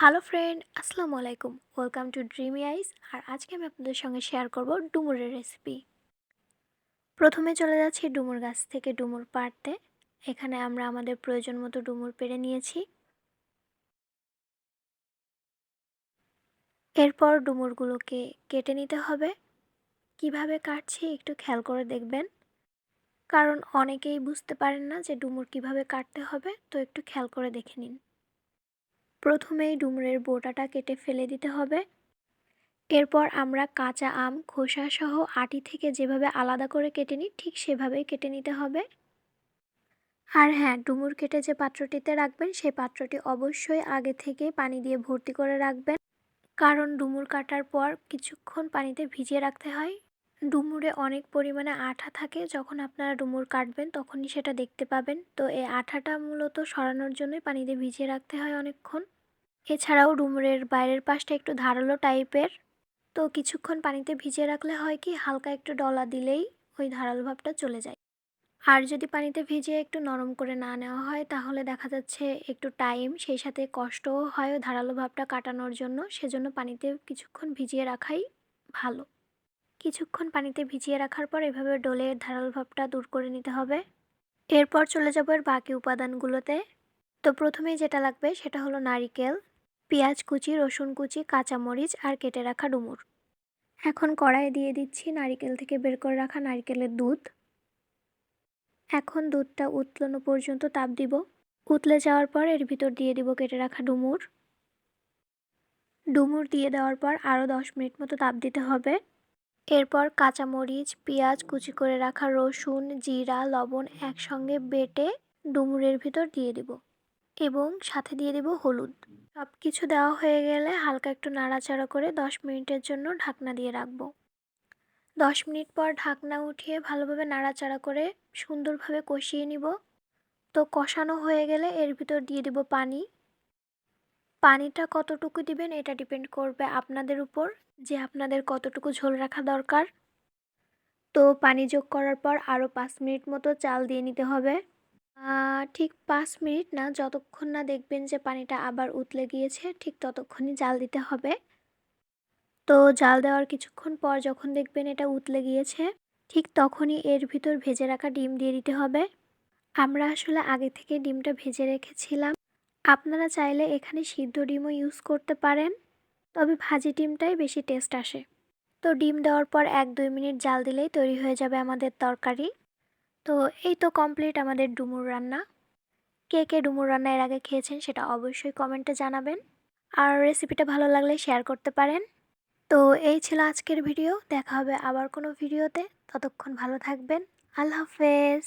Hello friend, আসসালামু আলাইকুম। Welcome to dreamy eyes. আর আজকে আমি আপনাদের সঙ্গে শেয়ার করব ডুমুরের রেসিপি। প্রথমে চলে যাচ্ছি ডুমুর গাছ থেকে ডুমুর পাড়তে। এখানে আমরা আমাদের প্রয়োজন মতো ডুমুর পেড়ে নিয়েছি। এরপর ডুমুরগুলোকে কেটে নিতে হবে। কীভাবে কাটছি একটু খেয়াল করে দেখবেন। কারণ অনেকেই বুঝতে পারেন না যে ডুমুর কীভাবে কাটতে হবে, তো একটু খেয়াল করে দেখে নিন। প্রথমেই ডুমুরের বোটাটা কেটে ফেলে দিতে হবে। এরপর আমরা কাঁচা আম, খোসা সহ আটি থেকে যেভাবে আলাদা করে কেটে নিই, ঠিক সেভাবেই কেটে নিতে হবে। আর হ্যাঁ ডুমুর কেটে যে পাত্রটিতে রাখবেন, সেই পাত্রটি অবশ্যই আগে থেকে পানি দিয়ে ভর্তি করে রাখবেন। কারণ ডুমুর কাটার পর কিছুক্ষণ পানিতে ভিজিয়ে রাখতে হয়। ডুমুরে অনেক পরিমাণে আঠা থাকে। যখন আপনারা ডুমুর কাটবেন, তখনই সেটা দেখতে পাবেন। তো এই আঠাটা মূলত সরানোর জন্যই পানিতে ভিজিয়ে রাখতে হয় অনেকক্ষণ। এছাড়াও ডুমুরের বাইরের পাশটা একটু ধারালো টাইপের। তো কিছুক্ষণ পানিতে ভিজিয়ে রাখলে হয় কি, হালকা একটু ডলা দিলেই ওই ধারালো ভাবটা চলে যায়। আর যদি পানিতে ভিজিয়ে একটু নরম করে না নেওয়া হয়, তাহলে দেখা যাচ্ছে একটু টাইম, সেই সাথে কষ্টও হয় ধারালো ভাবটা কাটানোর জন্য। সেজন্য পানিতে কিছুক্ষণ ভিজিয়ে রাখাই ভালো। কিছুক্ষণ পানিতে ভিজিয়ে রাখার পর এভাবে ডোলের ধারাল ভাবটা দূর করে নিতে হবে। এরপর চলে যাব এর বাকি উপাদানগুলোতে। তো প্রথমেই যেটা লাগবে সেটা হলো নারিকেল, পেঁয়াজ কুচি, রসুন কুচি, কাঁচামরিচ আর কেটে রাখা ডুমুর। এখন কড়াইয়ে দিয়ে দিচ্ছি নারিকেল থেকে বের করে রাখা নারিকেলের দুধ। এখন দুধটা উতলানো পর্যন্ত তাপ দিব। উতলে যাওয়ার পর এর ভিতর দিয়ে দিব কেটে রাখা ডুমুর। ডুমুর দিয়ে দেওয়ার পর আরও দশ মিনিট মতো তাপ দিতে হবে। এরপর কাঁচামরিচ, পেঁয়াজ কুচি করে রাখা রসুন, জিরা, লবণ একসঙ্গে বেটে ডুমুরের ভিতর দিয়ে দিব এবং সাথে দিয়ে দিব হলুদ। সব কিছু দেওয়া হয়ে গেলে হালকা একটু নাড়াচাড়া করে দশ মিনিটের জন্য ঢাকনা দিয়ে রাখব। দশ মিনিট পর ঢাকনা উঠিয়ে ভালোভাবে নাড়াচাড়া করে সুন্দরভাবে কষিয়ে নিব। তো কষানো হয়ে গেলে এর ভিতর দিয়ে দিব পানি। পানিটা কতটুকু দিবেন এটা ডিপেন্ড করবে আপনাদের উপর যে আপনাদের কতটুকু ঝোল রাখা দরকার। তো পানি যোগ করার পর আরও পাঁচ মিনিট মতো চাল দিয়ে নিতে হবে। ঠিক পাঁচ মিনিট না, যতক্ষণ না দেখবেন যে পানিটা আবার উতলে গিয়েছে, ঠিক ততক্ষণই জাল দিতে হবে। তো জাল দেওয়ার কিছুক্ষণ পর যখন দেখবেন এটা উতলে গিয়েছে, ঠিক তখনই এর ভিতর ভেজে রাখা ডিম দিয়ে দিতে হবে। আমরা আসলে আগে থেকে ডিমটা ভেজে রেখেছিলাম। আপনারা চাইলে এখানে সিদ্ধ ডিমও ইউজ করতে পারেন, তবে ভাজি ডিমটাই বেশি টেস্ট আসে। তো ডিম দেওয়ার পর এক দুই মিনিট জাল দিলেই তৈরি হয়ে যাবে আমাদের তরকারি। তো এই তো কমপ্লিট আমাদের ডুমুর রান্না। কে কে ডুমুর রান্না এর আগে খেয়েছেন সেটা অবশ্যই কমেন্টে জানাবেন। আর রেসিপিটা ভালো লাগলে শেয়ার করতে পারেন। তো এই ছিল আজকের ভিডিও দেখা হবে আবার কোনো ভিডিওতে ততক্ষণ ভালো থাকবেন। আল্লাহ হাফেজ।